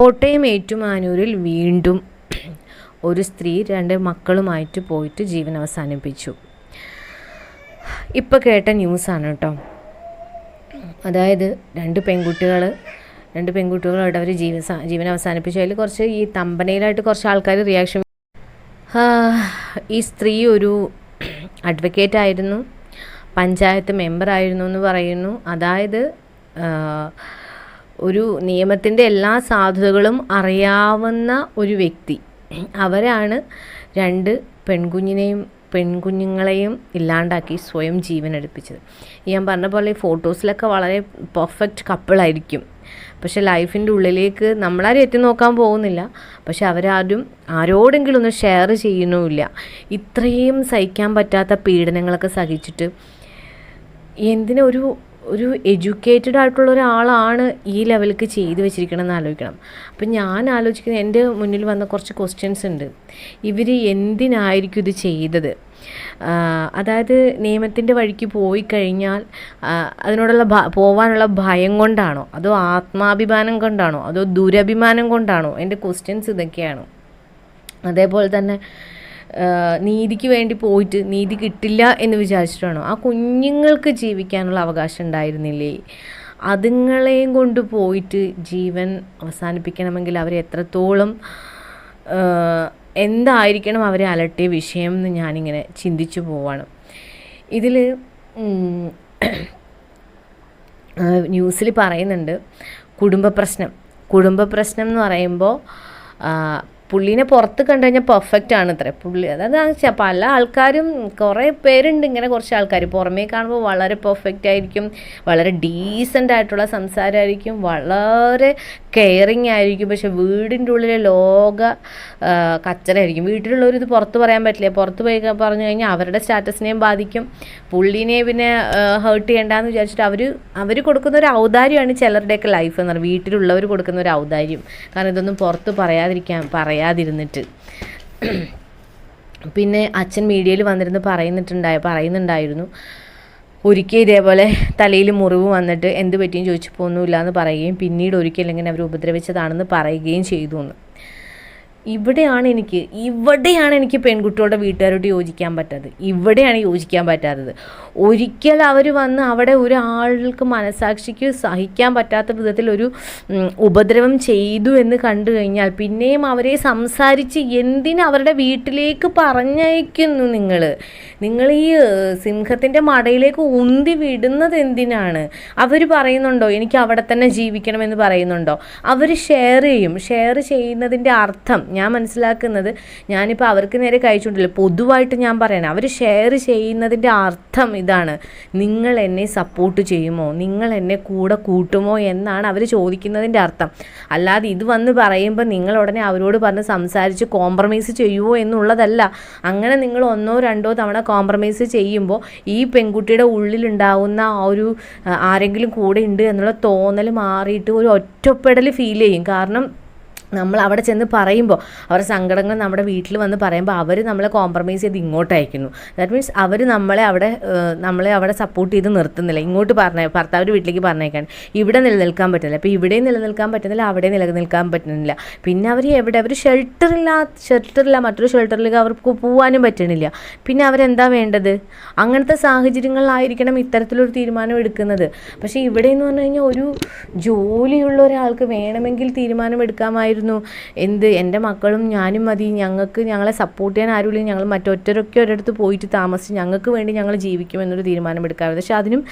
കോട്ടയം ഏറ്റുമാനൂരിൽ വീണ്ടും ഒരു സ്ത്രീ രണ്ട് മക്കളുമായിട്ട് പോയിട്ട് ജീവൻ അവസാനിപ്പിച്ചു. ഇപ്പോൾ കേട്ട ന്യൂസാണ് കേട്ടോ അതായത് രണ്ട് പെൺകുട്ടികൾ രണ്ട് പെൺകുട്ടികളോട് അവർ ജീവൻ ജീവൻ അവസാനിപ്പിച്ചു. അതിൽ കുറച്ച് ഈ തമ്പനയിലായിട്ട് കുറച്ച് ആൾക്കാർ റിയാക്ഷൻ ഈ സ്ത്രീ ഒരു അഡ്വക്കേറ്റ് ആയിരുന്നു പഞ്ചായത്ത് മെമ്പറായിരുന്നു എന്ന് പറയുന്നു. അതായത് ഒരു നിയമത്തിന്റെ എല്ലാ സാധുതകളും അറിയാവുന്ന ഒരു വ്യക്തി. അവരാണ് രണ്ട് പെൺകുഞ്ഞിനെയും പെൺകുഞ്ഞുങ്ങളെയും ഇല്ലാണ്ടാക്കി സ്വയം ജീവൻ എടുപ്പിച്ചത് ഞാൻ പറഞ്ഞ പോലെ ഫോട്ടോസിലൊക്കെ വളരെ പെർഫെക്റ്റ് കപ്പിളായിരിക്കും പക്ഷെ ലൈഫിന്റെ ഉള്ളിലേക്ക് നമ്മളാരും എത്തി നോക്കാൻ പോകുന്നില്ല. പക്ഷെ അവരാരും ആരോടെങ്കിലും ഒന്ന് ഷെയർ ചെയ്യുന്നുമില്ല. ഇത്രയും സഹിക്കാൻ പറ്റാത്ത പീഡനങ്ങളൊക്കെ സഹിച്ചിട്ട് എന്തിനാ ഒരു എഡ്യൂക്കേറ്റഡ് ആയിട്ടുള്ള ഒരാളാണ് ഈ ലെവലിലേക്ക് ചെയ്തു വെച്ചിരിക്കണമെന്ന് ആലോചിക്കണം. അപ്പം ഞാൻ ആലോചിക്കുന്നത് എന്റെ മുന്നിൽ വന്ന കുറച്ച് ക്വസ്റ്റ്യൻസ് ഉണ്ട്. ഇവർ എന്തിനായിരിക്കും ഇത് ചെയ്തത്? അതായത് നിയമത്തിന്റെ വഴിക്ക് പോയി കഴിഞ്ഞാൽ അതിനോടുള്ള പോവാനുള്ള ഭയം കൊണ്ടാണോ? അതോ ആത്മാഭിമാനം കൊണ്ടാണോ? അതോ ദുരഭിമാനം കൊണ്ടാണോ? എന്റെ ക്വസ്റ്റ്യൻസ് ഇതൊക്കെയാണ്. അതേപോലെ തന്നെ നീതിക്ക് വേണ്ടി പോയിട്ട് നീതി കിട്ടില്ല എന്ന് വിചാരിച്ചിട്ടാണോ? ആ കുഞ്ഞുങ്ങൾക്ക് ജീവിക്കാനുള്ള അവകാശം ഉണ്ടായിരുന്നില്ലേ? അതുങ്ങളെയും കൊണ്ട് പോയിട്ട് ജീവൻ അവസാനിപ്പിക്കണമെങ്കിൽ അവരെ എത്രത്തോളം എന്തായിരിക്കണം അവരെ അലട്ടിയ വിഷയം എന്ന് ഞാനിങ്ങനെ ചിന്തിച്ചു പോവാണ്. ഇതിൽ ന്യൂസിൽ പറയുന്നുണ്ട് കുടുംബ പ്രശ്നം. കുടുംബ പ്രശ്നം എന്ന് പറയുമ്പോൾ പുള്ളീനെ പുറത്ത് കണ്ടു കഴിഞ്ഞാൽ പെർഫെക്റ്റ് ആണ് ഇത്ര പുള്ളി അതായത് പല ആൾക്കാരും കുറേ പേരുണ്ട് ഇങ്ങനെ കുറച്ച് ആൾക്കാർ. പുറമേ കാണുമ്പോൾ വളരെ പെർഫെക്റ്റ് ആയിരിക്കും വളരെ ഡീസന്റ് ആയിട്ടുള്ള സംസാരമായിരിക്കും വളരെ കെയറിങ് ആയിരിക്കും പക്ഷെ വീടിന്റെ ഉള്ളിലെ ലോക ആ, കച്ചറയായിരിക്കും. വീട്ടിലുള്ളവർ ഇത് പുറത്ത് പറയാൻ പറ്റില്ല. പുറത്ത് പോയി പറഞ്ഞു കഴിഞ്ഞാൽ അവരുടെ സ്റ്റാറ്റസിനെയും ബാധിക്കും. പുള്ളിനെ പിന്നെ ഹേർട്ട് ചെയ്യേണ്ടെന്ന് വിചാരിച്ചിട്ട് അവർ അവർ കൊടുക്കുന്ന ഒരു ഔദാര്യമാണ് ചിലരുടെയൊക്കെ ലൈഫ് എന്ന് പറയുന്നത്. വീട്ടിലുള്ളവർ കൊടുക്കുന്ന ഒരു ഔദാര്യം. കാരണം ഇതൊന്നും പുറത്ത് പറയാതിരിക്കാൻ പറയാതിരുന്നിട്ട്. പിന്നെ അച്ഛൻ മീഡിയയിൽ വന്നിരുന്ന് പറയുന്നിട്ടുണ്ടായി പറയുന്നുണ്ടായിരുന്നു. ഒരിക്കൽ ഇതേപോലെ തലയിൽ മുറിവ് വന്നിട്ട് എന്ത് പറ്റിയും ചോദിച്ചപ്പോൾ ഒന്നുമില്ല എന്ന് പറയുകയും പിന്നീട് ഒരിക്കൽ ഇങ്ങനെ അവർ ഉപദ്രവിച്ചതാണെന്ന് പറയുകയും ചെയ്തു എന്ന്. ഇവിടെയാണ് എനിക്ക് ഇവിടെയാണ് എനിക്ക് പെൺകുട്ടികളുടെ വീട്ടുകാരോട് യോജിക്കാൻ പറ്റാത്തത്. ഇവിടെയാണ് യോജിക്കാൻ പറ്റാത്തത്. ഒരിക്കൽ അവർ വന്ന് അവിടെ ഒരാൾക്ക് മനസാക്ഷിക്ക് സഹിക്കാൻ പറ്റാത്ത വിധത്തിൽ ഒരു ഉപദ്രവം ചെയ്തു എന്ന് കണ്ടു കഴിഞ്ഞാൽ പിന്നെയും അവരെ സംസാരിച്ച് എന്തിന് അവരുടെ വീട്ടിലേക്ക് പറഞ്ഞയക്കുന്നു നിങ്ങൾ നിങ്ങൾ ഈ സിംഹത്തിന്റെ മടയിലേക്ക് ഉന്തി വിടുന്നത് എന്തിനാണ്? അവർ പറയുന്നുണ്ടോ എനിക്ക് അവിടെ തന്നെ ജീവിക്കണമെന്ന് പറയുന്നുണ്ടോ? അവർ ഷെയർ ചെയ്യും. ഷെയർ ചെയ്യുന്നതിന്റെ അർത്ഥം ഞാൻ മനസ്സിലാക്കുന്നത് ഞാനിപ്പോൾ അവർക്ക് നേരെ കഴിച്ചുകൊണ്ടില്ല. പൊതുവായിട്ട് ഞാൻ പറയണം അവർ ഷെയർ ചെയ്യുന്നതിന്റെ അർത്ഥം ഇതാണ്. നിങ്ങൾ എന്നെ സപ്പോർട്ട് ചെയ്യുമോ? നിങ്ങൾ എന്നെ കൂടെ കൂട്ടുമോ എന്നാണ് അവർ ചോദിക്കുന്നതിന്റെ അർത്ഥം. അല്ലാതെ ഇത് വന്ന് പറയുമ്പോൾ നിങ്ങൾ ഉടനെ അവരോട് പറഞ്ഞ് സംസാരിച്ച് കോംപ്രമൈസ് ചെയ്യുമോ എന്നുള്ളതല്ല. അങ്ങനെ നിങ്ങൾ ഒന്നോ രണ്ടോ തവണ കോംപ്രമൈസ് ചെയ്യുമ്പോൾ ഈ പെൺകുട്ടിയുടെ ഉള്ളിലുണ്ടാവുന്ന ആ ഒരു ആരെങ്കിലും കൂടെ ഉണ്ട് എന്നുള്ള തോന്നൽ മാറിയിട്ട് ഒരു ഒറ്റപ്പെടൽ ഫീൽ ചെയ്യും. കാരണം നമ്മൾ അവിടെ ചെന്ന് പറയുമ്പോൾ അവരുടെ സങ്കടങ്ങൾ നമ്മുടെ വീട്ടിൽ വന്ന് പറയുമ്പോൾ അവർ നമ്മളെ കോംപ്രമൈസ് ചെയ്ത് ഇങ്ങോട്ട് അയക്കുന്നു. ദാറ്റ് മീൻസ് അവർ നമ്മളെ അവിടെ നമ്മളെ അവിടെ സപ്പോർട്ട് ചെയ്ത് നിർത്തുന്നില്ല. ഇങ്ങോട്ട് പറഞ്ഞ ഭർത്താവിന്റെ വീട്ടിലേക്ക് പറഞ്ഞേക്കാൻ ഇവിടെ നിലനിൽക്കാൻ പറ്റുന്നില്ല. അപ്പോൾ ഇവിടെയും നിലനിൽക്കാൻ പറ്റുന്നില്ല അവിടെ നിലനിൽക്കാൻ പറ്റുന്നില്ല. പിന്നെ അവർ എവിടെ അവർ ഷെൽട്ടറില്ല ഷെൽട്ടറില്ല മറ്റൊരു ഷെൽട്ടറിലേക്ക് അവർക്ക് പോകാനും പറ്റണില്ല. പിന്നെ അവരെന്താ വേണ്ടത്? അങ്ങനത്തെ സാഹചര്യങ്ങളിലായിരിക്കണം ഇത്തരത്തിലൊരു തീരുമാനം എടുക്കുന്നത്. പക്ഷേ ഇവിടെ എന്ന് പറഞ്ഞു കഴിഞ്ഞാൽ ഒരു ജോലിയുള്ള ഒരാൾക്ക് വേണമെങ്കിൽ തീരുമാനം എടുക്കാമായിരുന്നു. എന്ത് എന്റെ മക്കളും ഞാനും മതി. ഞങ്ങൾക്ക് ഞങ്ങളെ സപ്പോർട്ട് ചെയ്യാൻ ആരുമില്ല. ഞങ്ങൾ മറ്റൊറ്റരൊക്കെ ഒരിടത്ത് പോയിട്ട് താമസിച്ച് ഞങ്ങൾക്ക് വേണ്ടി ഞങ്ങൾ ജീവിക്കും എന്നൊരു തീരുമാനം എടുക്കാമായിരുന്നു പക്ഷെ അതിനും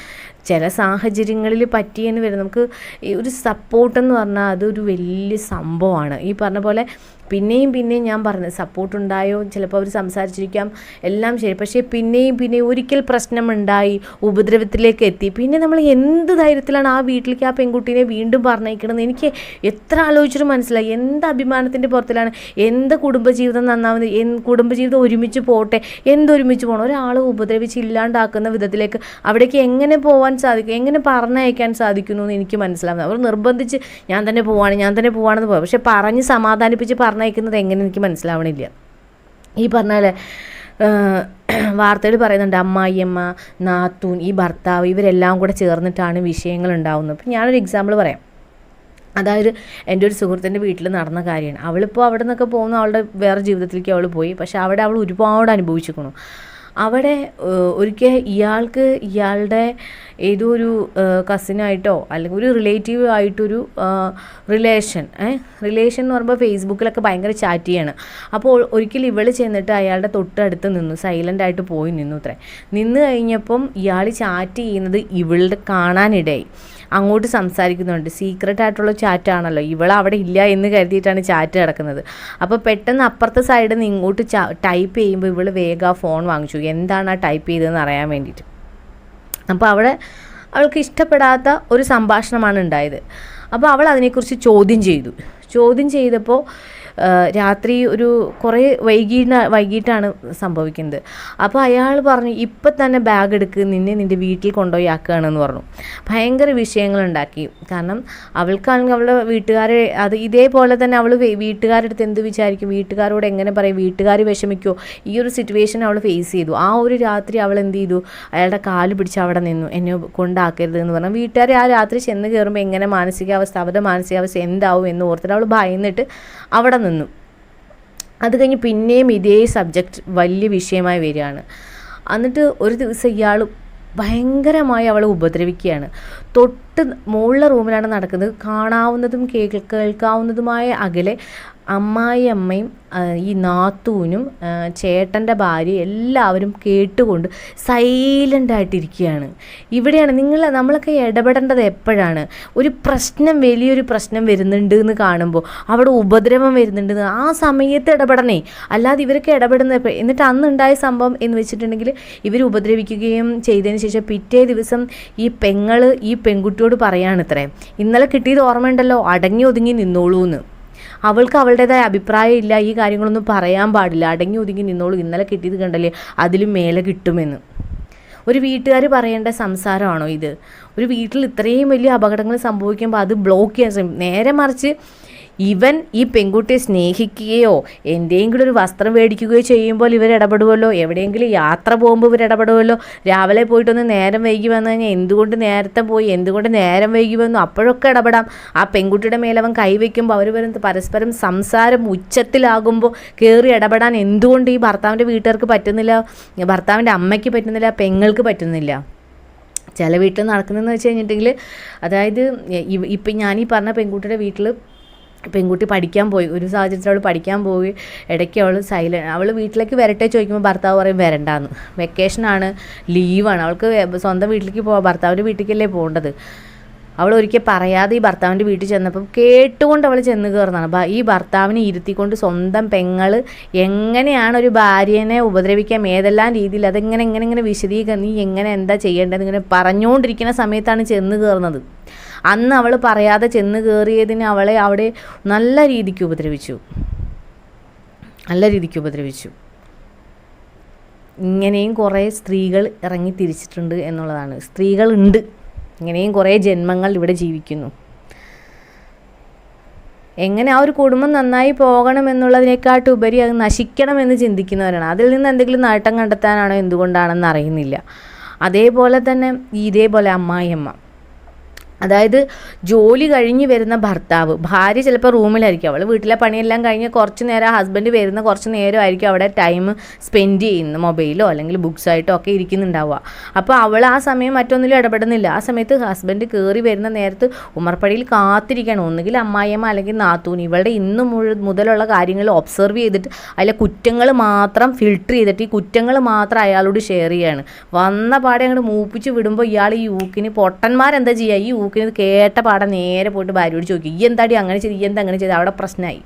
ചില സാഹചര്യങ്ങളിൽ പറ്റിയെന്ന് വരും. നമുക്ക് ഒരു സപ്പോർട്ടെന്ന് പറഞ്ഞാൽ അതൊരു വലിയ സംഭവമാണ്. ഈ പറഞ്ഞ പോലെ പിന്നെയും പിന്നെയും ഞാൻ പറഞ്ഞു സപ്പോർട്ട് ഉണ്ടായോ? ചിലപ്പോൾ അവർ സംസാരിച്ചിരിക്കാം. എല്ലാം ശരി. പക്ഷേ പിന്നെയും പിന്നെയും ഒരിക്കൽ പ്രശ്നമുണ്ടായി ഉപദ്രവത്തിലേക്ക് എത്തി. പിന്നെ നമ്മൾ എന്ത് ധൈര്യത്തിലാണ് ആ വീട്ടിലേക്ക് ആ പെൺകുട്ടീനെ വീണ്ടും പറഞ്ഞയക്കണമെന്ന് എനിക്ക് എത്ര ആലോചിച്ചിട്ട് മനസ്സിലായി. എന്ത് അഭിമാനത്തിന്റെ പുറത്തിലാണ്? എന്ത് കുടുംബജീവിതം നന്നാവുന്നത്? എൻ കുടുംബജീവിതം ഒരുമിച്ച് പോട്ടെ? എന്തൊരുമിച്ച് പോകണം ഒരാൾ ഉപദ്രവിച്ച് ഇല്ലാണ്ടാക്കുന്ന വിധത്തിലേക്ക് അവിടേക്ക് എങ്ങനെ പോകാൻ സാധിക്കും? എങ്ങനെ പറഞ്ഞയക്കാൻ സാധിക്കുന്നു എന്ന് എനിക്ക് മനസ്സിലാവുന്നത്. അവർ നിർബന്ധിച്ച് ഞാൻ തന്നെ പോവാണ് ഞാൻ തന്നെ പോവാണെന്ന് പോകാം പക്ഷെ പറഞ്ഞ് സമാധാനിപ്പിച്ച് പറഞ്ഞയക്കുന്നത് എങ്ങനെ എനിക്ക് മനസ്സിലാവണില്ല. ഈ പറഞ്ഞ പോലെ വാർത്തയിൽ പറയുന്നുണ്ട് അമ്മായിയമ്മ നാത്തൂൻ ഈ ഭർത്താവ് ഇവരെല്ലാം കൂടെ ചേർന്നിട്ടാണ് വിഷയങ്ങൾ ഉണ്ടാവുന്നത് അപ്പം ഞാനൊരു എക്സാമ്പിൾ പറയാം. അതായത് എന്റെ ഒരു സുഹൃത്തിന്റെ വീട്ടിൽ നടന്ന കാര്യമാണ്. അവളിപ്പോൾ അവിടെ നിന്നൊക്കെ പോകുന്ന അവളുടെ വേറെ ജീവിതത്തിലേക്ക് അവൾ പോയി. പക്ഷേ അവിടെ അവൾ ഒരുപാട് അനുഭവിച്ചിരിക്കണു അവിടെ ഒരിക്കൽ ഇയാൾക്ക് ഇയാളുടെ ഏതോ ഒരു കസിനായിട്ടോ അല്ലെങ്കിൽ ഒരു റിലേറ്റീവ് ആയിട്ടൊരു റിലേഷൻ റിലേഷൻ എന്ന് പറയുമ്പോൾ ഫേസ്ബുക്കിലൊക്കെ ഭയങ്കര ചാറ്റ് ചെയ്യാണ്. അപ്പോൾ ഒരിക്കൽ ഇവൾ ചെന്നിട്ട് അയാളുടെ തൊട്ടടുത്ത് നിന്നു സൈലന്റ് ആയിട്ട് പോയി നിന്നു അത്രേ. നിന്ന് കഴിഞ്ഞപ്പം ഇയാൾ ചാറ്റ് ചെയ്യുന്നത് ഇവളുടെ കാണാനിടയായി. അങ്ങോട്ട് സംസാരിക്കുന്നുണ്ട്. സീക്രട്ട് ആയിട്ടുള്ള ചാറ്റാണല്ലോ ഇവൾ അവിടെ ഇല്ല എന്ന് കരുതിയിട്ടാണ് ചാറ്റ് കിടക്കുന്നത് അപ്പോൾ പെട്ടെന്ന് അപ്പുറത്തെ സൈഡിൽ നിന്ന് ഇങ്ങോട്ട് ടൈപ്പ് ചെയ്യുമ്പോൾ ഇവൾ വേഗം ഫോൺ വാങ്ങിച്ചു. എന്താണ് ആ ടൈപ്പ് ചെയ്തതെന്ന് അറിയാൻ വേണ്ടിയിട്ട്. അപ്പോൾ അവിടെ അവൾക്ക് ഇഷ്ടപ്പെടാത്ത ഒരു സംഭാഷണമാണ് ഉണ്ടായത്. അപ്പോൾ അവൾ അതിനെക്കുറിച്ച് ചോദ്യം ചെയ്തു. ചോദ്യം ചെയ്തപ്പോൾ രാത്രി ഒരു കുറേ വൈകി വൈകിട്ടാണ് സംഭവിക്കുന്നത്. അപ്പോൾ അയാൾ പറഞ്ഞു ഇപ്പം തന്നെ ബാഗ് എടുക്ക് നിന്നെ നിന്റെ വീട്ടിൽ കൊണ്ടുപോയി ആക്കുകയാണെന്ന് പറഞ്ഞു. ഭയങ്കര വിഷയങ്ങളുണ്ടാക്കി കാരണം അവൾക്കാണെങ്കിൽ അവളുടെ വീട്ടുകാരെ അത് ഇതേപോലെ തന്നെ അവൾ വീട്ടുകാരെടുത്ത് എന്ത് വിചാരിക്കും? വീട്ടുകാരോട് എങ്ങനെ പറയും? വീട്ടുകാർ വിഷമിക്കുമോ ഈ ഒരു സിറ്റുവേഷൻ അവൾ ഫേസ് ചെയ്തു. ആ ഒരു രാത്രി അവൾ എന്ത് ചെയ്തു? അയാളുടെ കാൽ പിടിച്ച് അവിടെ നിന്നു. എന്നെ കൊണ്ടാക്കരുത് എന്ന് പറഞ്ഞു. വീട്ടുകാർ ആ രാത്രി ചെന്ന് കയറുമ്പോൾ എങ്ങനെ മാനസികാവസ്ഥ അവരുടെ മാനസികാവസ്ഥ എന്താവും എന്ന് ഓർത്തിട്ട് അവൾ ഭയന്നിട്ട് അവിടെ നിന്നു. അത് കഴിഞ്ഞ് പിന്നെയും ഇതേ സബ്ജക്റ്റ് വലിയ വിഷയമായി വരികയാണ്. എന്നിട്ട് ഒരു ദിവസം ഇയാൾ ഭയങ്കരമായി അവളെ ഉപദ്രവിക്കുകയാണ്. തൊട്ട് മുകളിലെ റൂമിലാണ് നടക്കുന്നത്. കാണാവുന്നതും കേൾക്കാവുന്നതുമായ അകലെ അമ്മായി അമ്മയും ഈ നാത്തൂനും ചേട്ടന്റെ ഭാര്യയും എല്ലാവരും കേട്ടുകൊണ്ട് സൈലന്റ് ആയിട്ടിരിക്കുകയാണ്. ഇവിടെയാണ് നിങ്ങൾ നമ്മളൊക്കെ ഇടപെടേണ്ടത് എപ്പോഴാണ്? ഒരു പ്രശ്നം വലിയൊരു പ്രശ്നം വരുന്നുണ്ട് എന്ന് കാണുമ്പോൾ അവിടെ ഉപദ്രവം വരുന്നുണ്ട് ആ സമയത്ത് ഇടപെടണേ. അല്ലാതെ ഇവരൊക്കെ ഇടപെടുന്ന എന്നിട്ട് അന്ന് അന്നുണ്ടായ സംഭവം എന്ന് വെച്ചിട്ടുണ്ടെങ്കിൽ ഇവർ ഉപദ്രവിക്കുകയും ചെയ്തതിന് ശേഷം പിറ്റേ ദിവസം ഈ പെങ്ങൾ ഈ പെൺകുട്ടിയോട് പറയാണിത്രേ ഇന്നലെ കിട്ടിയത് ഓർമ്മയുണ്ടല്ലോ അടങ്ങി ഒതുങ്ങി നിന്നോളൂ എന്ന് അവൾക്ക് അവളുടേതായ അഭിപ്രായം ഇല്ല ഈ കാര്യങ്ങളൊന്നും പറയാൻ പാടില്ല. അടങ്ങി ഒതുങ്ങി നിന്നോളൂ. ഇന്നലെ കിട്ടിയത് കണ്ടല്ലേ അതിലും മേലെ കിട്ടുമെന്ന്. ഒരു വീട്ടുകാർ പറയേണ്ട സംസാരമാണോ ഇത്? ഒരു വീട്ടിൽ ഇത്രയും വലിയ അപകടങ്ങൾ സംഭവിക്കുമ്പോൾ അത് ബ്ലോക്ക് ചെയ്യാൻ ശ്രമിക്കും നേരെ മറിച്ച് ഇവൻ ഈ പെൺകുട്ടിയെ സ്നേഹിക്കുകയോ എന്തെങ്കിലും ഒരു വസ്ത്രം മേടിക്കുകയോ ചെയ്യുമ്പോൾ ഇവർ ഇടപെടുമല്ലോ എവിടെയെങ്കിലും യാത്ര പോകുമ്പോൾ ഇവർ ഇടപെടുമല്ലോ രാവിലെ പോയിട്ടൊന്ന് നേരം വൈകി വന്നു കഴിഞ്ഞാൽ എന്തുകൊണ്ട് നേരത്തെ പോയി? എന്തുകൊണ്ട് നേരം വൈകി വന്നു? അപ്പോഴൊക്കെ ഇടപെടാം. ആ പെൺകുട്ടിയുടെ മേലവൻ കൈവയ്ക്കുമ്പോൾ അവർ വരുന്നത് പരസ്പരം സംസാരം ഉച്ചത്തിലാകുമ്പോൾ കയറി ഇടപെടാൻ എന്തുകൊണ്ട് ഈ ഭർത്താവിന്റെ വീട്ടുകാർക്ക് പറ്റുന്നില്ല? ഭർത്താവിന്റെ അമ്മയ്ക്ക് പറ്റുന്നില്ല പെങ്ങൾക്ക് പറ്റുന്നില്ല. ചില വീട്ടിൽ നടക്കുന്നതെന്ന് വെച്ച് കഴിഞ്ഞിട്ടുണ്ടെങ്കിൽ അതായത് ഇപ്പം ഞാൻ ഈ പറഞ്ഞ പെൺകുട്ടിയുടെ വീട്ടിൽ പെൺകുട്ടി പഠിക്കാൻ പോയി ഒരു സാഹചര്യത്തിൽ അവൾ പഠിക്കാൻ പോയി ഇടയ്ക്ക് അവൾ സൈലന്റ് അവൾ വീട്ടിലേക്ക് വരട്ടെ ചോദിക്കുമ്പോൾ ഭർത്താവ് പറയും വരണ്ടാന്ന്. വെക്കേഷനാണ് ലീവാണ് അവൾക്ക് സ്വന്തം വീട്ടിലേക്ക് പോവാം ഭർത്താവിന്റെ വീട്ടിലേക്കല്ലേ പോകേണ്ടത്? അവൾ ഒരിക്കൽ പറയാതെ ഈ ഭർത്താവിന്റെ വീട്ടിൽ ചെന്നപ്പോൾ കേട്ടുകൊണ്ട് അവൾ ചെന്ന് കയറുന്നതാണ് ഈ ഭർത്താവിനെ ഇരുത്തിക്കൊണ്ട് സ്വന്തം പെങ്ങൾ എങ്ങനെയാണ് ഒരു ഭാര്യനെ ഉപദ്രവിക്കാൻ ഏതെല്ലാം രീതിയിൽ അതെങ്ങനെ എങ്ങനെ ഇങ്ങനെ വിശദീകരണം നീ എങ്ങനെ എന്താ ചെയ്യേണ്ടത്? ഇങ്ങനെ പറഞ്ഞുകൊണ്ടിരിക്കുന്ന സമയത്താണ് ചെന്ന് കയറുന്നത് അന്ന് അവൾ പറയാതെ ചെന്ന് കയറിയതിന് അവളെ അവിടെ നല്ല രീതിക്ക് ഉപദ്രവിച്ചു. നല്ല രീതിക്ക് ഉപദ്രവിച്ചു. ഇങ്ങനെയും കുറേ സ്ത്രീകൾ ഇറങ്ങി തിരിച്ചിട്ടുണ്ട് എന്നുള്ളതാണ്. സ്ത്രീകളുണ്ട്. ഇങ്ങനെയും കുറേ ജന്മങ്ങൾ ഇവിടെ ജീവിക്കുന്നു. എങ്ങനെ ആ ഒരു കുടുംബം നന്നായി പോകണം പോകണമെന്നുള്ളതിനെക്കാട്ടുപരി അത് നശിക്കണമെന്ന് ചിന്തിക്കുന്നവരാണ്. അതിൽ നിന്ന് എന്തെങ്കിലും നേട്ടം കണ്ടെത്താനാണോ എന്തുകൊണ്ടാണെന്ന് അറിയുന്നില്ല. അതേപോലെ തന്നെ ഇതേപോലെ അമ്മായിയമ്മ. അതായത് ജോലി കഴിഞ്ഞ് വരുന്ന ഭർത്താവ് ഭാര്യ ചിലപ്പോൾ റൂമിലായിരിക്കും. അവൾ വീട്ടിലെ പണിയെല്ലാം കഴിഞ്ഞ് കുറച്ച് നേരം ഹസ്ബൻഡ് വരുന്ന കുറച്ച് നേരമായിരിക്കും അവിടെ ടൈം സ്പെൻഡ് ചെയ്യുന്നത്. മൊബൈലോ അല്ലെങ്കിൽ ബുക്സായിട്ടോ ഒക്കെ ഇരിക്കുന്നുണ്ടാവുക. അപ്പോൾ അവൾ ആ സമയം മറ്റൊന്നിലും ഇടപെടുന്നില്ല. ആ സമയത്ത് ഹസ്ബൻഡ് കയറി വരുന്ന നേരത്ത് ഉമർപ്പടിയിൽ കാത്തിരിക്കണം ഒന്നുകിൽ അമ്മായിയമ്മ അല്ലെങ്കിൽ നാത്തൂൻ ഇവളുടെ ഇന്ന് മുതലുള്ള കാര്യങ്ങൾ ഒബ്സർവ് ചെയ്തിട്ട് അതിലെ കുറ്റങ്ങൾ മാത്രം ഫിൽട്ടർ ചെയ്തിട്ട് ഈ കുറ്റങ്ങൾ മാത്രം അയാളോട് ഷെയർ ചെയ്യാണ്. വന്ന പാടെ അങ്ങോട്ട് മൂപ്പിച്ച് വിടുമ്പോൾ ഇയാൾ ഈ യൂക്കിന് പൊട്ടന്മാരെന്താ ചെയ്യുക ഈ യൂക്കിന് ഇത് കേട്ട പാടെ നേരെ പോയിട്ട് ഭാര്യയോട് ചോദിക്കും ഈ എന്താടി അങ്ങനെ ചെയ്ത് ഈ എന്താ അങ്ങനെ ചെയ്ത്? അവിടെ പ്രശ്നമായി.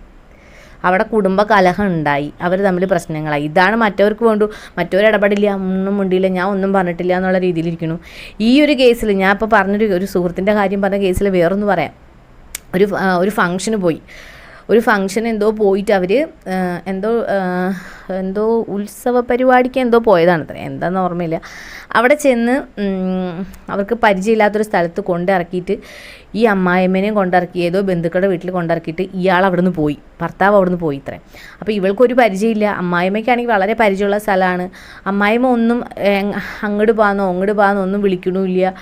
അവിടെ കുടുംബ കലഹം ഉണ്ടായി. അവർ തമ്മിൽ പ്രശ്നങ്ങളായി. ഇതാണ് മറ്റവർക്ക് വേണ്ടു. മറ്റവർ ഇടപെടില്ല ഒന്നും മുണ്ടിയില്ല ഞാൻ ഒന്നും പറഞ്ഞിട്ടില്ല എന്നുള്ള രീതിയിലിരിക്കുന്നു. ഈ ഒരു കേസിൽ ഞാൻ ഇപ്പോൾ പറഞ്ഞൊരു ഒരു സുഹൃത്തിന്റെ കാര്യം പറഞ്ഞ കേസിൽ വേറൊന്ന് പറയാം. ഒരു ഒരു ഫംഗ്ഷന് പോയി. ഒരു ഫംഗ്ഷൻ എന്തോ പോയിട്ട് അവർ എന്തോ എന്തോ ഉത്സവ പരിപാടിക്ക് എന്തോ പോയതാണ് എന്താണെന്ന് ഓർമ്മയില്ല. അവിടെ ചെന്ന് അവർക്ക് പരിചയമില്ലാത്തൊരു സ്ഥലത്ത് കൊണ്ടിറക്കിയിട്ട് ഈ അമ്മായിമ്മേനെയും കൊണ്ടിറക്കി ഏതോ ബന്ധുക്കളുടെ വീട്ടിൽ കൊണ്ടിറക്കിയിട്ട് ഇയാൾ അവിടെ നിന്ന് പോയി. ഭർത്താവ് അവിടെ നിന്ന് പോയി ഇത്രേ. അപ്പോൾ ഇവൾക്കൊരു പരിചയമില്ല. അമ്മായിമ്മയ്ക്കാണെങ്കിൽ വളരെ പരിചയമുള്ള സ്ഥലമാണ്. അമ്മായിമ്മ ഒന്നും അങ്ങോട്ട് പോകാന്നോ അങ്ങോട്ട് പോകാന്നോ ഒന്നും വിളിക്കണമില്ല.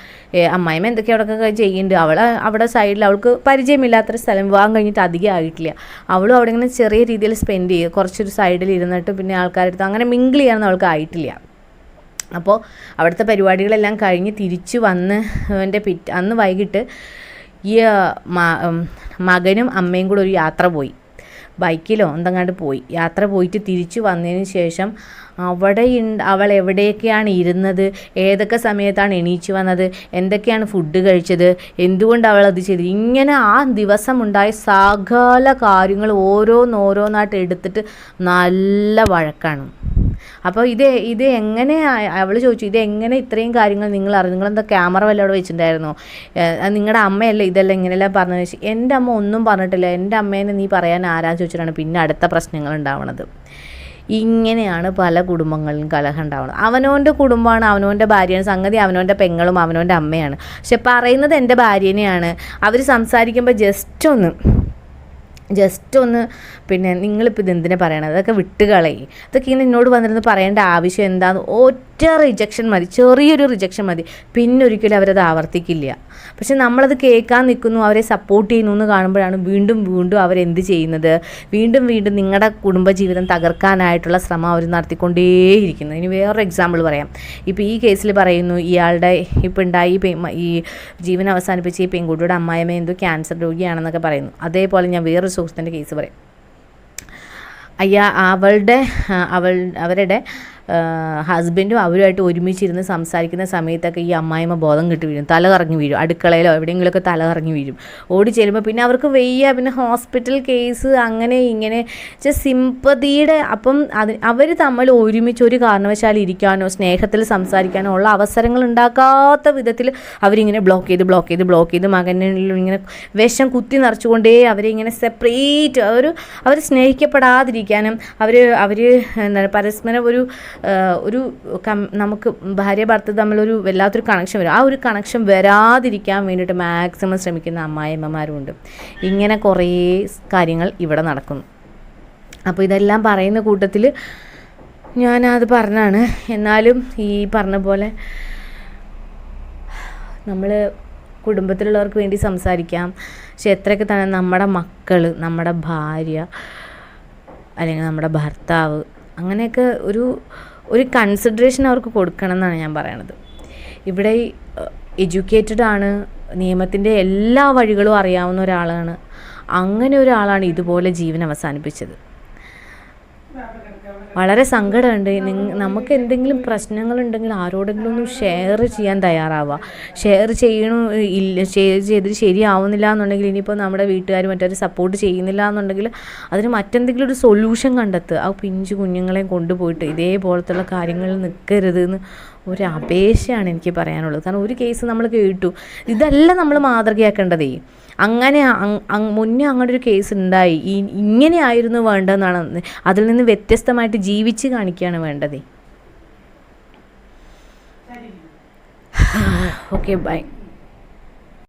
അമ്മായിമ്മ എന്തൊക്കെ അവിടെ ചെയ്യുന്നുണ്ട്. അവളെ അവിടെ സൈഡിൽ അവൾക്ക് പരിചയമില്ലാത്തൊരു സ്ഥലം. വിവാഹം കഴിഞ്ഞിട്ട് അധികം ആയിട്ടില്ല. അവളും അവിടെ ഇങ്ങനെ ചെറിയ രീതിയിൽ സ്പെൻഡ് ചെയ്യുക കുറച്ചൊരു സൈഡിൽ ഇരുന്നിട്ട് പിന്നെ ആൾക്കാരുടെ അങ്ങനെ മിങ്കിൾ ചെയ്യാനൊന്നും അവൾക്ക് ആയിട്ടില്ല. അപ്പോൾ അവിടുത്തെ പരിപാടികളെല്ലാം കഴിഞ്ഞ് തിരിച്ചു വന്ന് അവന്റെ പിറ്റ് അന്ന് വൈകിട്ട് ഈ മകനും അമ്മയും കൂടെ ഒരു യാത്ര പോയി. ബൈക്കിലോ എന്തെങ്ങാണ്ട് പോയി. യാത്ര പോയിട്ട് തിരിച്ചു വന്നതിന് ശേഷം അവിടെ അവൾ എവിടെയൊക്കെയാണ് ഇരുന്നത്? ഏതൊക്കെ സമയത്താണ് എണീച്ച് വന്നത്? എന്തൊക്കെയാണ് ഫുഡ് കഴിച്ചത്? എന്തുകൊണ്ട് അവൾ അത് ചെയ്തത് ഇങ്ങനെ ആ ദിവസം ഉണ്ടായ സകല കാര്യങ്ങൾ ഓരോന്നോരോന്നായിട്ട് എടുത്തിട്ട് നല്ല വഴക്കാണ്. അപ്പോൾ ഇത് ഇത് എങ്ങനെ അവൾ ചോദിച്ചു ഇത് എങ്ങനെ ഇത്രയും കാര്യങ്ങൾ നിങ്ങൾ അറിഞ്ഞു? നിങ്ങളെന്താ ക്യാമറ വല്ല അവിടെ വെച്ചിട്ടുണ്ടായിരുന്നോ? നിങ്ങളുടെ അമ്മയല്ലേ ഇതെല്ലാം ഇങ്ങനെയെല്ലാം പറഞ്ഞു വെച്ചു എന്റെ അമ്മ ഒന്നും പറഞ്ഞിട്ടില്ല. എന്റെ അമ്മേനെ നീ പറയാൻ ആരാ ചോദിച്ചിട്ടാണ് പിന്നെ അടുത്ത പ്രശ്നങ്ങൾ ഉണ്ടാവണത്. ഇങ്ങനെയാണ് പല കുടുംബങ്ങളിലും കലഹം ഉണ്ടാവുന്നത് അവനവന്റെ കുടുംബമാണ് അവനവന്റെ ഭാര്യയാണ്. സംഗതി അവനവന്റെ പെങ്ങളും അവനവന്റെ അമ്മയാണ്. പക്ഷെ പറയുന്നത് എന്റെ ഭാര്യനെയാണ്. അവർ സംസാരിക്കുമ്പോൾ ജസ്റ്റ് ഒന്ന് ജസ്റ്റ് ഒന്ന് പിന്നെ നിങ്ങളിപ്പോൾ ഇത് എന്തിനാ പറയണത്? അതൊക്കെ വിട്ടുകളയി. അതൊക്കെ ഇങ്ങനെ എന്നോട് വന്നിരുന്ന് പറയേണ്ട ആവശ്യം എന്താന്ന് ഒറ്റ റിജക്ഷൻ മതി. ചെറിയൊരു റിജക്ഷൻ മതി. പിന്നെ ഒരിക്കലും അവരത് ആവർത്തിക്കില്ല. പക്ഷെ നമ്മളത് കേൾക്കാൻ നിൽക്കുന്നു അവരെ സപ്പോർട്ട് ചെയ്യുന്നു എന്ന് കാണുമ്പോഴാണ് വീണ്ടും വീണ്ടും അവരെന്ത് ചെയ്യുന്നത്? വീണ്ടും വീണ്ടും നിങ്ങളുടെ കുടുംബജീവിതം തകർക്കാനായിട്ടുള്ള ശ്രമം അവർ നടത്തിക്കൊണ്ടേയിരിക്കുന്നത് ഇനി വേറൊരു എക്സാമ്പിൾ പറയാം. ഇപ്പോൾ ഈ കേസിൽ പറയുന്നു ഇയാളുടെ ഇപ്പോൾ ഉണ്ടായി ഈ ജീവൻ അവസാനിപ്പിച്ച ഈ പെൺകുട്ടിയുടെ അമ്മായിമ്മ എന്തോ ക്യാൻസർ രോഗിയാണെന്നൊക്കെ പറയുന്നു. അതേപോലെ ഞാൻ വേറൊരു സുഹൃത്തിന്റെ കേസ് പറയാം. അയ്യാ അവളുടെ അവൾ അവരുടെ ഹസ്ബൻഡും അവരുമായിട്ട് ഒരുമിച്ചിരുന്ന് സംസാരിക്കുന്ന സമയത്തൊക്കെ ഈ അമ്മായിമ്മ ബോധം കിട്ടി വീഴും തല കറങ്ങി വീഴും അടുക്കളയിലോ എവിടെയെങ്കിലുമൊക്കെ തല കറങ്ങി വീഴും. ഓടി ചെല്ലുമ്പോൾ പിന്നെ അവർക്ക് വയ്യ പിന്നെ ഹോസ്പിറ്റൽ കേസ് അങ്ങനെ ഇങ്ങനെ. സിമ്പതിയുടെ അപ്പം അത് അവർ തമ്മിൽ ഒരുമിച്ച് ഒരു കാരണവശാലും ഇരിക്കാനോ സ്നേഹത്തിൽ സംസാരിക്കാനോ ഉള്ള അവസരങ്ങൾ ഉണ്ടാക്കാത്ത വിധത്തിൽ അവരിങ്ങനെ ബ്ലോക്ക് ചെയ്ത് ബ്ലോക്ക് ചെയ്ത് ബ്ലോക്ക് ചെയ്ത് മകനിൽ ഇങ്ങനെ വിഷം കുത്തി നിറച്ചുകൊണ്ടേ അവരെ ഇങ്ങനെ സെപ്പറേറ്റ് ഒരു അവർ സ്നേഹിക്കപ്പെടാതിരിക്കാനും അവർ അവർ എന്താണ് പരസ്പരം ഒരു ഒരു നമുക്ക് ഭാര്യ ഭർത്ത തമ്മിലൊരു വല്ലാത്തൊരു കണക്ഷൻ വരും. ആ ഒരു കണക്ഷൻ വരാതിരിക്കാൻ വേണ്ടിയിട്ട് മാക്സിമം ശ്രമിക്കുന്ന അമ്മായിമ്മമാരുമുണ്ട് ഇങ്ങനെ കുറേ കാര്യങ്ങൾ ഇവിടെ നടക്കുന്നു. അപ്പോൾ ഇതെല്ലാം പറയുന്ന കൂട്ടത്തിൽ ഞാനത് പറഞ്ഞാണ്. എന്നാലും ഈ പറഞ്ഞ പോലെ നമ്മൾ കുടുംബത്തിലുള്ളവർക്ക് വേണ്ടി സംസാരിക്കാം. പക്ഷെ എത്രയൊക്കെ തന്നെ നമ്മുടെ മക്കൾ നമ്മുടെ ഭാര്യ അല്ലെങ്കിൽ നമ്മുടെ ഭർത്താവ് അങ്ങനെയൊക്കെ ഒരു ഒരു കൺസിഡറേഷൻ അവർക്ക് കൊടുക്കണം എന്നാണ് ഞാൻ പറയണത്. ഇവിടെ എഡ്യൂക്കേറ്റഡ് ആണ് നിയമത്തിന്റെ എല്ലാ വഴികളും അറിയാവുന്ന ഒരാളാണ്. അങ്ങനെ ഒരാളാണ് ഇതുപോലെ ജീവൻ അവസാനിപ്പിച്ചത്. വളരെ സങ്കടമുണ്ട്. നമുക്ക് എന്തെങ്കിലും പ്രശ്നങ്ങളുണ്ടെങ്കിൽ ആരോടെങ്കിലും ഒന്ന് ഷെയർ ചെയ്യാൻ തയ്യാറാവുക. ഷെയർ ചെയ്യണു ഇല്ല ഷെയർ ചെയ്തിട്ട് ശരിയാവുന്നില്ല എന്നുണ്ടെങ്കിൽ ഇനിയിപ്പോൾ നമ്മുടെ വീട്ടുകാർ മറ്റൊരു സപ്പോർട്ട് ചെയ്യുന്നില്ല എന്നുണ്ടെങ്കിൽ അതിന് മറ്റെന്തെങ്കിലും ഒരു സൊല്യൂഷൻ കണ്ടെത്തുക. ആ പിഞ്ചു കുഞ്ഞുങ്ങളെയും കൊണ്ടുപോയിട്ട് ഇതേപോലത്തുള്ള കാര്യങ്ങളിൽ നിൽക്കരുത് എന്ന് ഒരു അപേക്ഷയാണ് എനിക്ക് പറയാനുള്ളത്. കാരണം ഒരു കേസ് നമ്മൾ കേട്ടു. ഇതല്ല നമ്മൾ മാതൃകയാക്കേണ്ടതേ. അങ്ങനെ അങ്- അങ് മുന്നേ അങ്ങനെ ഒരു കേസ് ഉണ്ടായി. ഈ ഇങ്ങനെ ആയിരുന്നു വേണ്ടതെന്നാണ് അതിൽ നിന്ന് വ്യത്യസ്തമായിട്ട് ജീവിച്ച് കാണിക്കുകയാണ് വേണ്ടതേ. Okay bye